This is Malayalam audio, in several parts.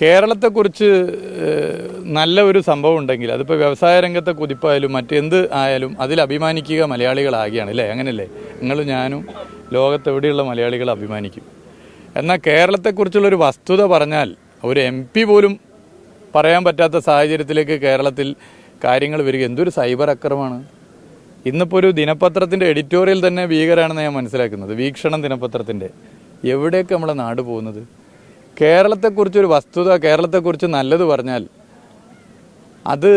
കേരളത്തെക്കുറിച്ച് നല്ല ഒരു സംഭവം ഉണ്ടെങ്കിൽ അതിപ്പോൾ വ്യവസായ രംഗത്തെ കുതിപ്പായാലും മറ്റെന്ത് ആയാലും അതിൽ അഭിമാനിക്കുക മലയാളികളാകിയാണ് അല്ലേ? അങ്ങനെയല്ലേ നിങ്ങളും ഞാനും ലോകത്തെവിടെയുള്ള മലയാളികൾ അഭിമാനിക്കും. എന്നാൽ കേരളത്തെക്കുറിച്ചുള്ളൊരു വസ്തുത പറഞ്ഞാൽ ഒരു എം പി പോലും പറയാൻ പറ്റാത്ത സാഹചര്യത്തിലേക്ക് കേരളത്തിൽ കാര്യങ്ങൾ വരിക എന്തൊരു സൈബർ അക്രമമാണ്. ഇന്നിപ്പോൾ ഒരു ദിനപത്രത്തിന്റെ എഡിറ്റോറിയൽ തന്നെ ഭീകരാണെന്ന് ഞാൻ മനസ്സിലാക്കുന്നത് വീക്ഷണം ദിനപത്രത്തിന്റെ എവിടെയൊക്കെ നമ്മളെ നാട് പോകുന്നത്? കേരളത്തെക്കുറിച്ചൊരു വസ്തുത കേരളത്തെക്കുറിച്ച് നല്ലത് പറഞ്ഞാൽ അത്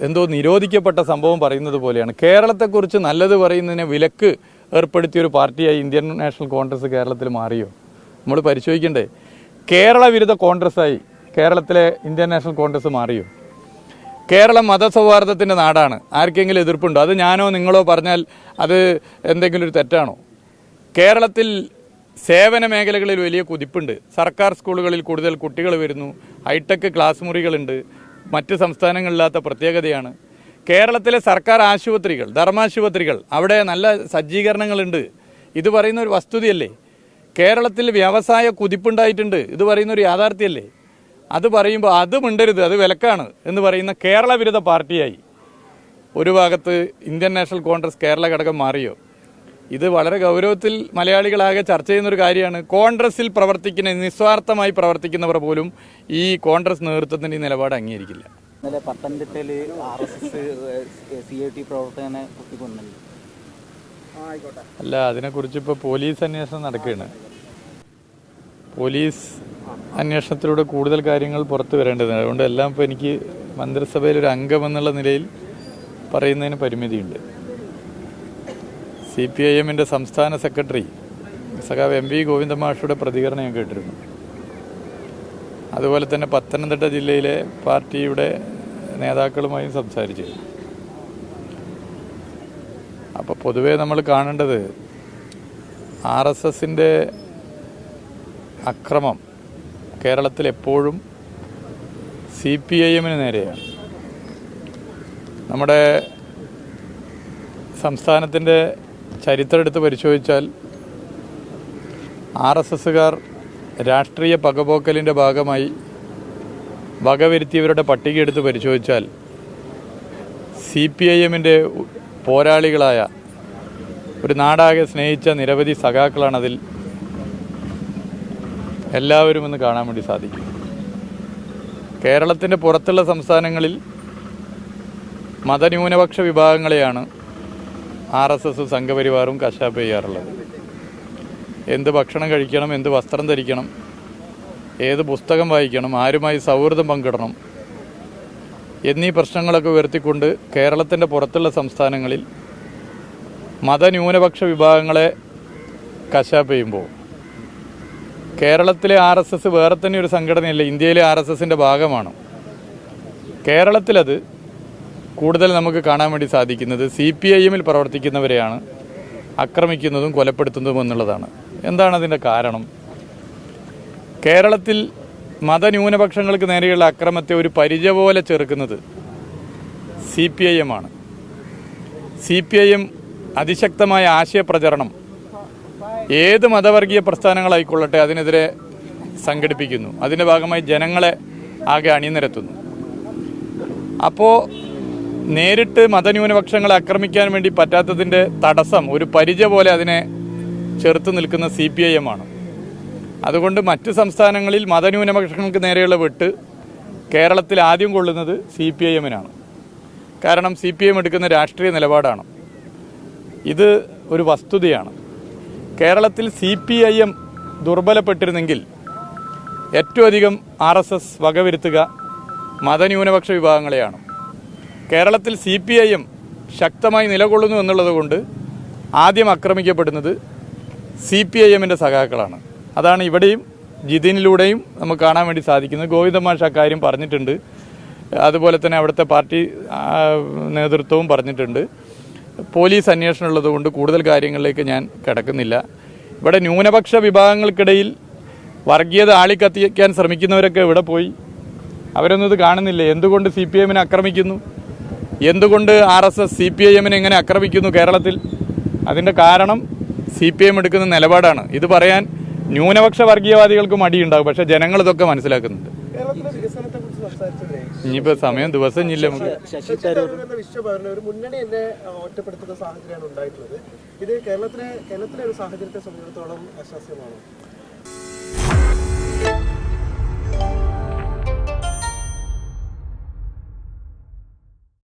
എന്തോ നിരോധിക്കപ്പെട്ട സംഭവം പറയുന്നത് പോലെയാണ്. കേരളത്തെക്കുറിച്ച് നല്ലത് പറയുന്നതിനെ വിലക്ക് ഏർപ്പെടുത്തിയ ഒരു പാർട്ടിയായി ഇന്ത്യൻ നാഷണൽ കോൺഗ്രസ് കേരളത്തിൽ മാറിയോ? നമ്മൾ പരിശോധിക്കണ്ടേ? കേരള വിരുദ്ധ കോൺഗ്രസ്സായി കേരളത്തിലെ ഇന്ത്യൻ നാഷണൽ കോൺഗ്രസ് മാറിയോ? കേരളം മതസൗഹാർദ്ദത്തിന്റെ നാടാണ്. ആർക്കെങ്കിലും എതിർപ്പുണ്ടോ? അത് ഞാനോ നിങ്ങളോ പറഞ്ഞാൽ അത് എന്തെങ്കിലും ഒരു തെറ്റാണോ? കേരളത്തിൽ സേവന മേഖലകളിൽ വലിയ കുതിപ്പുണ്ട്. സർക്കാർ സ്കൂളുകളിൽ കൂടുതൽ കുട്ടികൾ വരുന്നു. ഹൈടെക് ക്ലാസ് മുറികളുണ്ട്. മറ്റ് സംസ്ഥാനങ്ങളില്ലാത്ത പ്രത്യേകതയാണ്. കേരളത്തിലെ സർക്കാർ ആശുപത്രികൾ ധർമാശുപത്രികൾ അവിടെ നല്ല സജ്ജീകരണങ്ങളുണ്ട്. ഇത് പറയുന്ന ഒരു വസ്തുതയല്ലേ? കേരളത്തിൽ വ്യവസായ കുതിപ്പുണ്ടായിട്ടുണ്ട്. ഇത് പറയുന്ന ഒരു യാഥാർത്ഥ്യല്ലേ? അത് പറയുമ്പോൾ അത് മിണ്ടരുത് അത് വിലക്കാണ് എന്ന് പറയുന്ന കേരള വിരുദ്ധ പാർട്ടിയായി. ഒരു ഭാഗത്ത് ഇന്ത്യൻ നാഷണൽ കോൺഗ്രസ് കേരള ഘടകം മാറിയോ? ഇത് വളരെ ഗൗരവത്തിൽ മലയാളികളാകെ ചർച്ച ചെയ്യുന്ന ഒരു കാര്യമാണ്. കോൺഗ്രസിൽ പ്രവർത്തിക്കുന്ന നിസ്വാർത്ഥമായി പ്രവർത്തിക്കുന്നവർ പോലും ഈ കോൺഗ്രസ് നേതൃത്വത്തിന്റെ ഈ നിലപാട് അംഗീകരിക്കില്ല. ഇന്നലെ പത്തനംതിട്ടയിൽ R S S C I T പ്രവർത്തകനെ കുത്തിക്കൊന്നില്ല? അല്ല അതിനെക്കുറിച്ച് ഇപ്പോൾ പോലീസ് അന്വേഷണം നടക്കുകയാണ്. പോലീസ് അന്വേഷണത്തിലൂടെ കൂടുതൽ കാര്യങ്ങൾ പുറത്തു വരേണ്ടതുണ്ട് അതുകൊണ്ട് എല്ലാം ഇപ്പോൾ എനിക്ക് മന്ത്രിസഭയിൽ ഒരു അംഗം എന്നുള്ള നിലയിൽ പറയുന്നതിന് പരിമിതിയുണ്ട്. സി പി ഐ എമ്മിന്റെ സംസ്ഥാന സെക്രട്ടറി സഖാവ് എം വി ഗോവിന്ദമാഷയുടെ പ്രതികരണം ഞാൻ കേട്ടിരുന്നു. അതുപോലെ തന്നെ പത്തനംതിട്ട ജില്ലയിലെ പാർട്ടിയുടെ നേതാക്കളുമായും സംസാരിച്ചിരുന്നു. അപ്പോൾ പൊതുവേ നമ്മൾ കാണേണ്ടത് ആർ എസ് എസിന്റെ അക്രമം കേരളത്തിൽ എപ്പോഴും സി പി ഐ എമ്മിന് നേരെയാണ്. നമ്മുടെ സംസ്ഥാനത്തിന്റെ ചരിത്രം എടുത്ത് പരിശോധിച്ചാൽ ആർ എസ് എസ്സുകാർ രാഷ്ട്രീയ പകപോക്കലിന്റെ ഭാഗമായി വകവരുത്തിയവരുടെ പട്ടിക എടുത്ത് പരിശോധിച്ചാൽ സി പി ഐ എമ്മിന്റെ പോരാളികളായ ഒരു നാടാകെ സ്നേഹിച്ച നിരവധി സഖാക്കളാണതിൽ എല്ലാവരും ഒന്ന് കാണാൻ വേണ്ടി സാധിക്കും. കേരളത്തിന്റെ പുറത്തുള്ള സംസ്ഥാനങ്ങളിൽ മതന്യൂനപക്ഷ വിഭാഗങ്ങളെയാണ് ആർ എസ് എസ് സംഘപരിവാറും കശാപ്പ് ചെയ്യാറുള്ളത്. എന്ത് ഭക്ഷണം കഴിക്കണം എന്ത് വസ്ത്രം ധരിക്കണം ഏത് പുസ്തകം വായിക്കണം ആരുമായി സൗഹൃദം പങ്കിടണം എന്നീ പ്രശ്നങ്ങളൊക്കെ ഉയർത്തിക്കൊണ്ട് കേരളത്തിന്റെ പുറത്തുള്ള സംസ്ഥാനങ്ങളിൽ മതന്യൂനപക്ഷ വിഭാഗങ്ങളെ കശാപ്പ് ചെയ്യുമ്പോൾ കേരളത്തിലെ ആർ എസ് എസ് വേറെ തന്നെ ഒരു സംഘടനയല്ല ഇന്ത്യയിലെ ആർ എസ് എസിന്റെ ഭാഗമാണ്. കേരളത്തിലത് കൂടുതൽ നമുക്ക് കാണാൻ വേണ്ടി സാധിക്കുന്നത് സി പി ഐ എമ്മിൽ പ്രവർത്തിക്കുന്നവരെയാണ് ആക്രമിക്കുന്നതും കൊലപ്പെടുത്തുന്നതും എന്നുള്ളതാണ്. എന്താണ് അതിന്റെ കാരണം? കേരളത്തിൽ മതന്യൂനപക്ഷങ്ങൾക്ക് നേരെയുള്ള അക്രമത്തെ ഒരു പരിച പോലെ ചെറുക്കുന്നത് സി പി ഐ എം ആണ്. സി പി ഐ എം അതിശക്തമായ ആശയപ്രചരണം ഏത് മതവർഗീയ പ്രസ്ഥാനങ്ങളായിക്കൊള്ളട്ടെ അതിനെതിരെ സംഘടിപ്പിക്കുന്നു. അതിന്റെ ഭാഗമായി ജനങ്ങളെ ആകെ അണിനിരത്തുന്നു. അപ്പോൾ നേരിട്ട് മതന്യൂനപക്ഷങ്ങളെ ആക്രമിക്കാൻ വേണ്ടി പറ്റാത്തതിന്റെ തടസ്സം ഒരു പരിചയ പോലെ അതിനെ ചെറുത്ത് നിൽക്കുന്ന സി പി ഐ എം ആണ്. അതുകൊണ്ട് മറ്റ് സംസ്ഥാനങ്ങളിൽ മതന്യൂനപക്ഷങ്ങൾക്ക് നേരെയുള്ള വെട്ട് കേരളത്തിൽ ആദ്യം കൊള്ളുന്നത് സി പി ഐ എമ്മിനാണ്. കാരണം സി പി എം എടുക്കുന്ന രാഷ്ട്രീയ നിലപാടാണ്. ഇത് ഒരു വസ്തുതയാണ്. കേരളത്തിൽ സി പി ഐ എം ദുർബലപ്പെട്ടിരുന്നെങ്കിൽ ഏറ്റവും അധികം ആർ എസ് എസ് വകവരുത്തുക മതന്യൂനപക്ഷ വിഭാഗങ്ങളെയാണ്. കേരളത്തിൽ സി പി ഐ എം ശക്തമായി നിലകൊള്ളുന്നു എന്നുള്ളത് കൊണ്ട് ആദ്യം ആക്രമിക്കപ്പെടുന്നത് സി പി ഐ എമ്മിന്റെ സഖാക്കളാണ്. അതാണ് ഇവിടെയും ജിതിനിലൂടെയും നമുക്ക് കാണാൻ വേണ്ടി സാധിക്കുന്നത്. ഗോവിന്ദമാഷ് അക്കാര്യം പറഞ്ഞിട്ടുണ്ട്. അതുപോലെ തന്നെ അവിടുത്തെ പാർട്ടി നേതൃത്വവും പറഞ്ഞിട്ടുണ്ട്. പോലീസ് അന്വേഷണം ഉള്ളതുകൊണ്ട് കൂടുതൽ കാര്യങ്ങളിലേക്ക് ഞാൻ കിടക്കുന്നില്ല. ഇവിടെ ന്യൂനപക്ഷ വിഭാഗങ്ങൾക്കിടയിൽ വർഗീയത ആളിക്കത്തിക്കാൻ ശ്രമിക്കുന്നവരൊക്കെ ഇവിടെ പോയി. അവരൊന്നും ഇത് കാണുന്നില്ല? എന്തുകൊണ്ട് സി പി എമ്മിനെ ആക്രമിക്കുന്നു? എന്തുകൊണ്ട് R S S C P I എമ്മിനെ എങ്ങനെ ആക്രമിക്കുന്നു കേരളത്തിൽ? അതിന്റെ കാരണം സി പി എം എടുക്കുന്ന നിലപാടാണ്. ഇത് പറയാൻ ന്യൂനപക്ഷ വർഗീയവാദികൾക്കും മടിയുണ്ടാകും. പക്ഷെ ജനങ്ങൾ ഇതൊക്കെ മനസ്സിലാക്കുന്നുണ്ട്. ഇനിയിപ്പോ സമയം ദിവസം ഇല്ല നമുക്ക്. ശശി തരൂർ ഒരു മുന്നണി എന്നെ ഒറ്റപ്പെടുത്തുന്ന സാഹചര്യമാണ് ഉണ്ടായിട്ടുള്ളത്. ഇത് കേരളത്തിലെ കേരളത്തിലെ ഒരു സാഹചര്യത്തെ സംബന്ധിച്ചിടത്തോളം ആശ്വാസ്യമാണോ